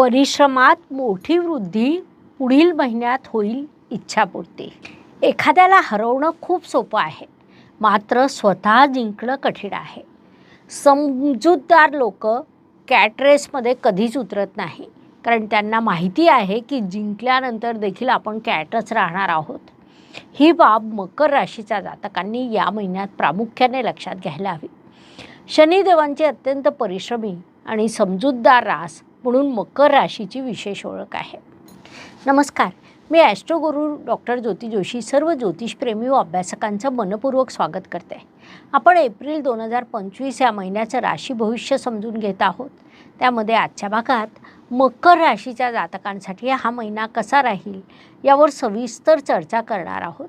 परिश्रमात मोठी वृद्धी पुढील महिन्यात होईल इच्छापूर्ती. एखाद्याला हरवणं खूप सोपं आहे मात्र स्वतः जिंकणं कठीण आहे. समजूतदार लोक कॅटरेसमध्ये कधीच उतरत नाही कारण त्यांना माहिती आहे की जिंकल्यानंतर देखील आपण कॅटच राहणार आहोत. ही बाब मकर राशीच्या जातकांनी या महिन्यात प्रामुख्याने लक्षात घ्यायला हवी. शनिदेवांचे अत्यंत परिश्रमी आणि समजूतदार रास म्हणून मकर राशीची विशेष ओळख आहे. नमस्कार मी ॲस्ट्रोगुरू डॉक्टर ज्योती जोशी सर्व ज्योतिषप्रेमी व अभ्यासकांचं मनपूर्वक स्वागत करते. आपण एप्रिल दोन हजार पंचवीस या महिन्याचं राशी भविष्य समजून घेत आहोत. त्यामध्ये आजच्या भागात मकर राशीच्या जातकांसाठी हा महिना कसा राहील यावर सविस्तर चर्चा करणार आहोत.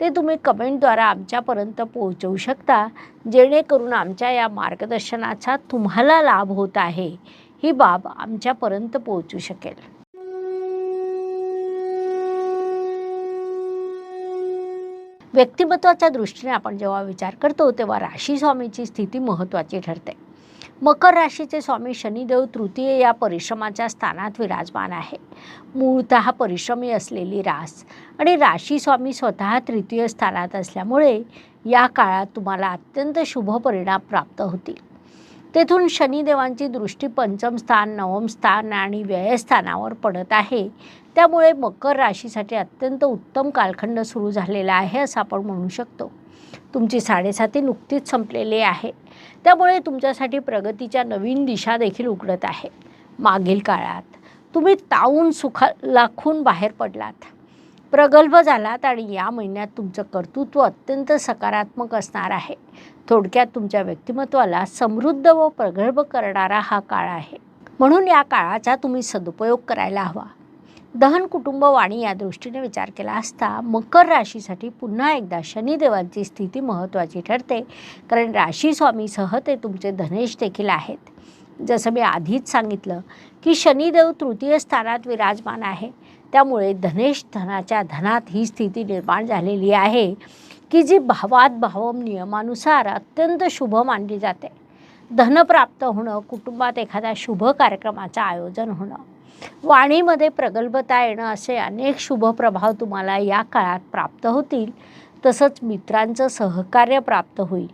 ते तुम्ही कमेंटद्वारा आमच्यापर्यंत पोहोचवू शकता. जेणेकरून आमच्या या मार्गदर्शनाचा तुम्हाला लाभ होत आहे. ही बाब आमच्यापर्यंत पोहोचू शकेल. व्यक्तिमत्वाच्या दृष्टीने आपण जेव्हा विचार करतो तेव्हा राशी स्वामीची स्थिती महत्त्वाची ठरते. मकर राशीचे स्वामी शनिदेव तृतीय या परिश्रमाच्या स्थानात विराजमान आहे. मूळतः परिश्रमी असलेली रास आणि राशी स्वामी स्वतः तृतीय स्थानात असल्यामुळे या काळात तुम्हाला अत्यंत शुभ परिणाम प्राप्त होतील. तेथून शनिदेवांची दृष्टी पंचम स्थान नवम स्थान आणि व्ययस्थानावर पडत आहे. त्यामुळे मकर राशीसाठी अत्यंत उत्तम कालखंड सुरू झालेला आहे असं आपण म्हणू शकतो. तुमची साडेसाती नुकतीच संपलेली आहे. त्यामुळे तुमच्यासाठी प्रगतीच्या नवीन दिशा देखील उघडत आहे. मागील काळात तुम्ही ताऊन सुखा लाखून बाहेर पडलात. प्रगल्भ झालात आणि या महिन्यात तुमचं कर्तृत्व अत्यंत सकारात्मक असणार आहे. थोडक्यात तुमच्या व्यक्तिमत्वाला समृद्ध व प्रगल्भ करणारा हा काळ आहे. म्हणून या काळाचा तुम्ही सदुपयोग करायला हवा. दहन कुटुंब वाणी या दृष्टीने विचार केला असता मकर राशीसाठी पुन्हा एकदा शनिदेवांची स्थिती महत्त्वाची ठरते. कारण राशी स्वामीसह ते तुमचे धनेश देखील आहेत. जसं मी आधीच सांगितलं की शनिदेव तृतीय स्थानात विराजमान आहे. त्यामुळे धनेश धनाच्या धनात ही स्थिती निर्माण झालेली आहे की जी भावात भावम नियमानुसार अत्यंत शुभ मानली जाते. धन प्राप्त होणं कुटुंबात एखाद्या शुभ कार्यक्रमाचं आयोजन होणं. वाणीमध्ये प्रगल्भता येणं असे अनेक शुभ प्रभाव तुम्हाला या काळात प्राप्त होतील. तसंच मित्रांचं सहकार्य प्राप्त होईल.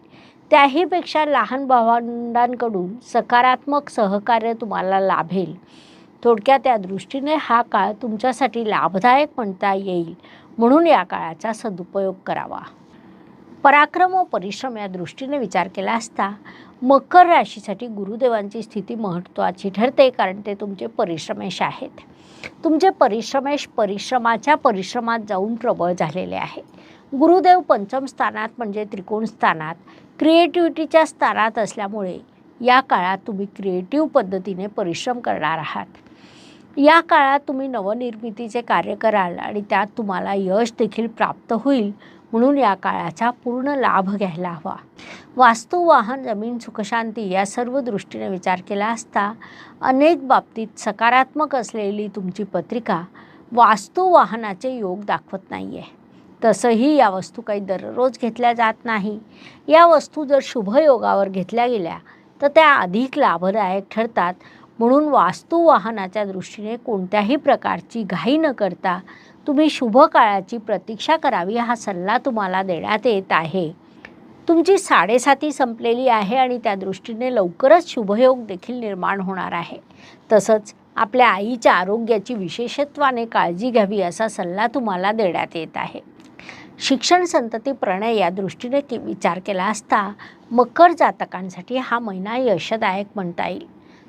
त्याहीपेक्षा लहान भावंडांकडून सकारात्मक सहकार्य तुम्हाला लाभेल. थोडक्यात त्या दृष्टीने हा काळ तुमच्यासाठी लाभदायक म्हणता येईल. म्हणून या काळाचा सदुपयोग करावा. पराक्रम व परिश्रम या दृष्टीने विचार केला असता मकर राशीसाठी गुरुदेवांची स्थिती महत्त्वाची ठरते कारण ते तुमचे परिश्रमेश आहेत. तुमचे परिश्रमेश परिश्रमाच्या परिश्रमात जाऊन प्रबळ झालेले आहे. गुरुदेव पंचम स्थानात म्हणजे त्रिकोण स्थानात क्रिएटिव्हिटीच्या स्थानात असल्यामुळे या काळात तुम्ही क्रिएटिव्ह पद्धतीने परिश्रम करणार आहात. या काळात तुम्ही नवनिर्मितीचे कार्य कराल आणि त्यात तुम्हाला यश देखील प्राप्त होईल. म्हणून या काळाचा पूर्ण लाभ घ्यायला हवा. वास्तू वाहन जमीन सुखशांती या सर्व दृष्टीने विचार केला असता अनेक बाबतीत सकारात्मक असलेली तुमची पत्रिका वास्तू वाहनाचे योग दाखवत नाही आहे तसंही या वस्तू काही दररोज घेतल्या जात नाही. या वस्तू जर शुभयोगावर घेतल्या गेल्या तर त्या अधिक लाभदायक ठरतात. म्हणून वास्तू वाहनाच्या दृष्टीने कोणत्याही प्रकारची घाई न करता तुम्ही शुभ काळाची प्रतीक्षा करावी हा सल्ला तुम्हाला देण्यात येत आहे. तुमची साडेसाती संपलेली आहे आणि त्या दृष्टीने लवकरच शुभयोग देखील निर्माण होणार आहे. तसंच आपल्या आईच्या आरोग्याची विशेषत्वाने काळजी घ्यावी असा सल्ला तुम्हाला देण्यात येत आहे. शिक्षण संतती प्रणय या दृष्टीने के विचार केला असता मकर जातकांसाठी हा महिना यशदायक म्हणता येईल.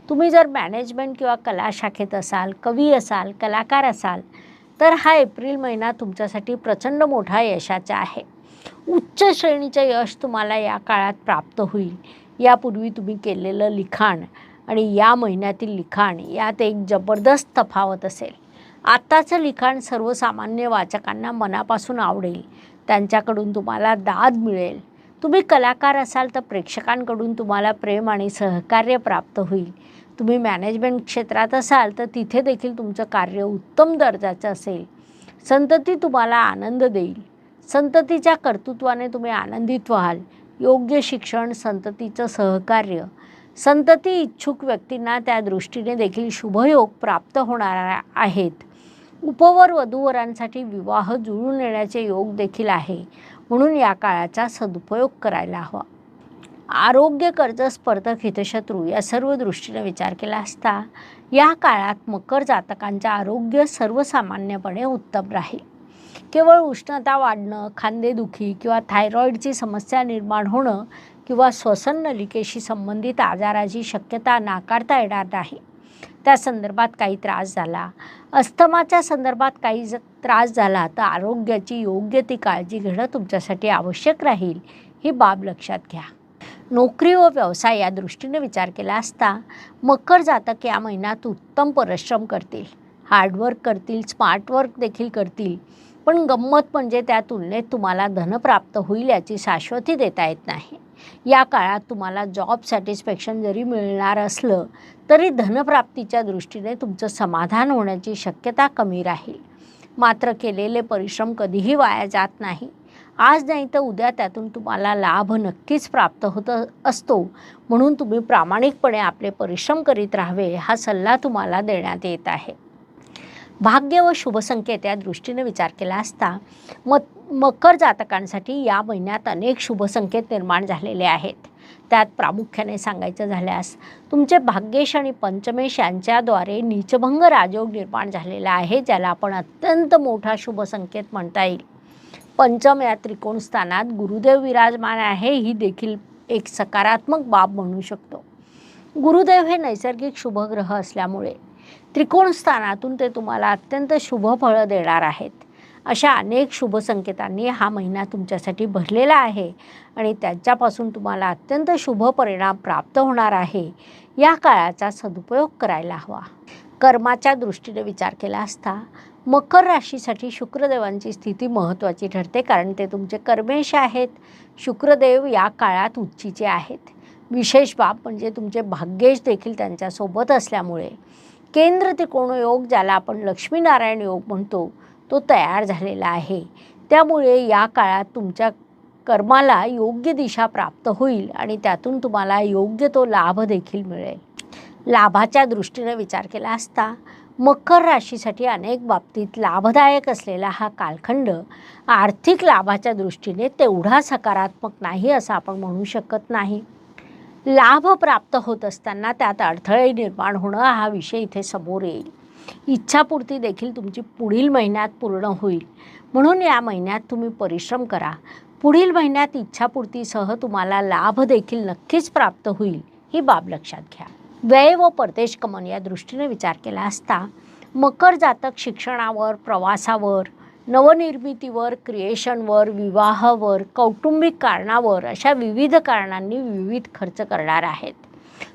तुम्ही जर मॅनेजमेंट किंवा कला शाखेत असाल कवी असाल कलाकार असाल तर हा एप्रिल महिना तुमच्यासाठी प्रचंड मोठा यशाचा आहे. उच्च श्रेणीचं यश तुम्हाला या काळात प्राप्त होईल. यापूर्वी तुम्ही केलेलं लिखाण आणि या महिन्यातील लिखाण यात एक जबरदस्त तफावत असेल. आत्ताचं लिखाण सर्वसामान्य वाचकांना मनापासून आवडेल. त्यांच्याकडून तुम्हाला दाद मिळेल. तुम्ही कलाकार असाल तर प्रेक्षकांकडून तुम्हाला प्रेम आणि सहकार्य प्राप्त होईल. तुम्ही मॅनेजमेंट क्षेत्रात असाल तर तिथे देखील तुमचं कार्य उत्तम दर्जाचं असेल. संतती तुम्हाला आनंद देईल. संततीच्या कर्तृत्वाने तुम्ही आनंदित व्हाल. योग्य शिक्षण संततीचं सहकार्य. संतती इच्छुक व्यक्तींना त्या दृष्टीने देखील शुभयोग प्राप्त होणार आहेत. उपवर वधूवरांसाठी विवाह जुळून येण्याचे योग देखील आहे. म्हणून या काळाचा सदुपयोग करायला हवा. आरोग्य कर्ज स्पर्धक हितशत्रू या सर्व दृष्टीने विचार केला असता या काळात मकर जातकांचे आरोग्य सर्वसामान्यपणे उत्तम राहील. केवळ उष्णता वाढणं खांदेदुखी किंवा थायरॉईडची समस्या निर्माण होणं किंवा श्वसन नलिकेशी संबंधित आजाराची शक्यता नाकारता येणार नाही. त्या संदर्भात काही त्रास झाला. अस्थमाच्या संदर्भात काही ज त्रास झाला तर आरोग्याची योग्य ती काळजी घेणं तुमच्यासाठी आवश्यक राहील ही बाब लक्षात घ्या. नोकरी व व्यवसाय या दृष्टीने विचार केला असता मकर जातक या महिन्यात उत्तम परिश्रम करतील. हार्डवर्क करतील स्मार्ट वर्क देखील करतील. पण गंमत म्हणजे त्या तुलनेत तुम्हाला धन प्राप्त होईल याची शाश्वती देता येत नाही. या काळात तुम्हाला जॉब सॅटिस्फॅक्शन जरी मिळणार असलं तरी धनप्राप्तीच्या दृष्टीने तुमचं समाधान होण्याची शक्यता कमी राहील. मात्र केलेले परिश्रम कधीही वाया जात नाही. आज नाही तर उद्या त्यातून तुम्हाला लाभ नक्कीच प्राप्त होत असतो. म्हणून तुम्ही प्रामाणिकपणे आपले परिश्रम करीत राहावे हा सल्ला तुम्हाला देण्यात येत आहे. भाग्य व शुभसंकेत या दृष्टीने विचार केला असता म मकर जातकांसाठी या महिन्यात अनेक शुभसंकेत निर्माण झालेले आहेत. त्यात प्रामुख्याने सांगायचं झाल्यास तुमचे भाग्येश आणि पंचमेश यांच्याद्वारे नीचभंग राजयोग निर्माण झालेला आहे ज्याला आपण अत्यंत मोठा शुभसंकेत म्हणता येईल. पंचम या त्रिकोण स्थानात गुरुदेव विराजमान आहे ही देखील एक सकारात्मक बाब म्हणू शकतो. गुरुदेव हे नैसर्गिक शुभग्रह असल्यामुळे त्रिकोण स्थानातून ते तुम्हाला अत्यंत शुभ फळं देणार आहेत. अशा अनेक शुभ संकेतांनी हा महिना तुमच्यासाठी भरलेला आहे आणि त्याच्यापासून तुम्हाला अत्यंत शुभ परिणाम प्राप्त होणार आहे या काळाचा सदुपयोग करायला हवा. कर्माच्या दृष्टीने विचार केला असता मकर राशीसाठी शुक्रदेवांची स्थिती महत्त्वाची ठरते कारण ते तुमचे कर्मेश आहेत. शुक्रदेव या काळात उच्चीचे आहेत. विशेष बाब म्हणजे तुमचे भाग्येश देखील त्यांच्यासोबत असल्यामुळे. केंद्र त्रिकोण योग ज्याला आपण लक्ष्मीनारायण योग म्हणतो तो तयार झालेला आहे. त्यामुळे या काळात तुमच्या कर्माला योग्य दिशा प्राप्त होईल आणि त्यातून तुम्हाला योग्य तो लाभ देखील मिळेल. लाभाच्या दृष्टीने विचार केला असता मकर राशीसाठी अनेक बाबतीत लाभदायक असलेला हा कालखंड आर्थिक लाभाच्या दृष्टीने तेवढा सकारात्मक नाही असं आपण म्हणू शकत नाही. लाभ प्राप्त होत असताना त्यात अडथळे निर्माण होणं हा विषय इथे समोर येईल. इच्छापूर्ती देखील तुमची पुढील महिन्यात पूर्ण होईल. म्हणून या महिन्यात तुम्ही परिश्रम करा. पुढील महिन्यात इच्छापूर्तीसह तुम्हाला लाभ देखील नक्कीच प्राप्त होईल ही बाब लक्षात घ्या. व्यय व परदेश गमन या दृष्टीने विचार केला असता मकर जातक शिक्षणावर प्रवासावर नवनिर्मितीवर क्रिएशनवर विवाहावर कौटुंबिक कारणावर अशा विविध कारणांनी विविध खर्च करणार आहेत.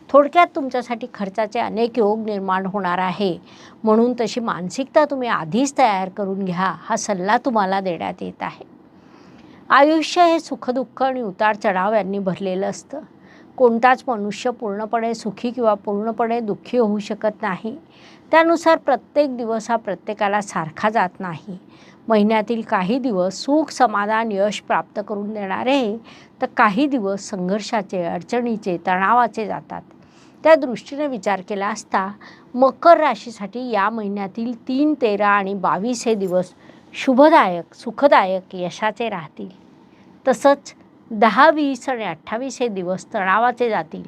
थोडक्यात तुमच्यासाठी खर्चाचे अनेक योग निर्माण होणार आहे. म्हणून तशी मानसिकता तुम्ही आधीच तयार करून घ्या हा सल्ला तुम्हाला देण्यात येत आहे. आयुष्य हे सुखदुःख आणि उतार चढाव यांनी भरलेलं असतं. कोणताच मनुष्य पूर्णपणे सुखी किंवा पूर्णपणे दुःखी होऊ शकत नाही. त्यानुसार प्रत्येक दिवस हा प्रत्येकाला सारखा जात नाही. महिन्यातील काही दिवस सुख समाधान यश प्राप्त करून देणारे तर काही दिवस संघर्षाचे अडचणीचे तणावाचे जातात. त्या दृष्टीने विचार केला असता मकर राशीसाठी या महिन्यातील तीन तेरा आणि बावीस हे दिवस शुभदायक सुखदायक यशाचे राहतील. तसंच दहा वीस आणि अठ्ठावीस हे दिवस तणावाचे जातील.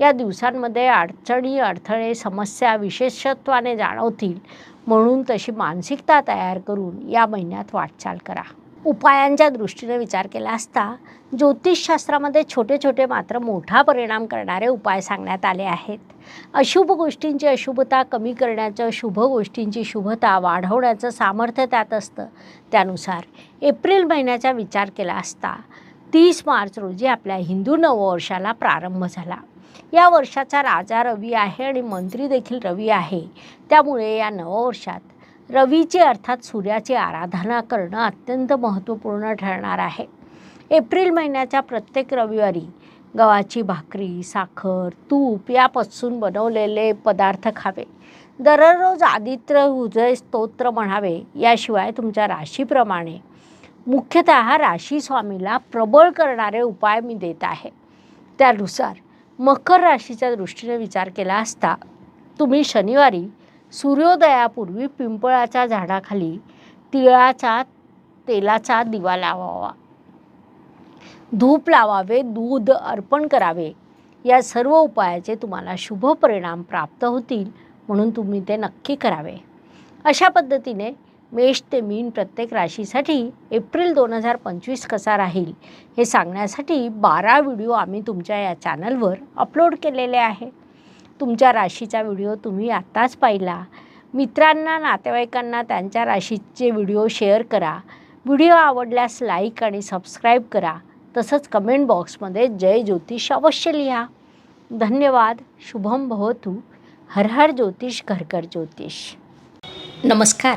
या दिवसांमध्ये अडचणी अडथळे समस्या विशेषत्वाने जाणवतील म्हणून तशी मानसिकता तयार करून या महिन्यात वाटचाल करा. उपायांच्या दृष्टीने विचार केला असता ज्योतिषशास्त्रामध्ये छोटे छोटे मात्र मोठा परिणाम करणारे उपाय सांगण्यात आले आहेत. अशुभ गोष्टींची अशुभता कमी करण्याचं शुभ गोष्टींची शुभता वाढवण्याचं सामर्थ्य त्यात असतं. त्यानुसार एप्रिल महिन्याचा विचार केला असता तीस मार्च रोजी आपल्या हिंदू नववर्षाला प्रारंभ झाला. या वर्षाचा राजा रवी आहे आणि मंत्री देखील रवी आहे. त्यामुळे या नववर्षात रवीची अर्थात सूर्याची आराधना करणं अत्यंत महत्त्वपूर्ण ठरणार आहे. एप्रिल महिन्याच्या प्रत्येक रविवारी गव्हाची भाकरी साखर तूप यापासून बनवलेले पदार्थ खावे. दररोज आदित्य हृदय स्तोत्र म्हणावे. याशिवाय तुमच्या राशीप्रमाणे मुख्यतः राशी स्वामीला प्रबळ करणारे उपाय मी देत आहे. त्यानुसार मकर राशीच्या दृष्टीने विचार केला असता तुम्ही शनिवारी सूर्योदयापूर्वी पिंपळाच्या झाडाखाली तिळाचा तेलाचा दिवा लावावा. धूप लावावे दूध अर्पण करावे या सर्व उपायाचे तुम्हाला शुभ परिणाम प्राप्त होतील म्हणून तुम्ही ते नक्की करावे. अशा पद्धतीने मेष ते मीन प्रत्येक राशीसाठी एप्रिल दोन हजार पंचवीस कसा राहील हे सांगण्यासाठी बारा व्हिडिओ आम्ही तुमच्या या चॅनलवर अपलोड केलेले आहे तुमच्या राशीचा व्हिडिओ तुम्ही आत्ताच पाहिला. मित्रांना नातेवाईकांना त्यांच्या राशीचे व्हिडिओ शेअर करा. व्हिडिओ आवडल्यास लाईक आणि सबस्क्राईब करा. तसंच कमेंट बॉक्समध्ये जय ज्योतिष अवश्य लिहा. धन्यवाद. शुभम भवतु. हर हर ज्योतिष घरकर ज्योतिष. नमस्कार.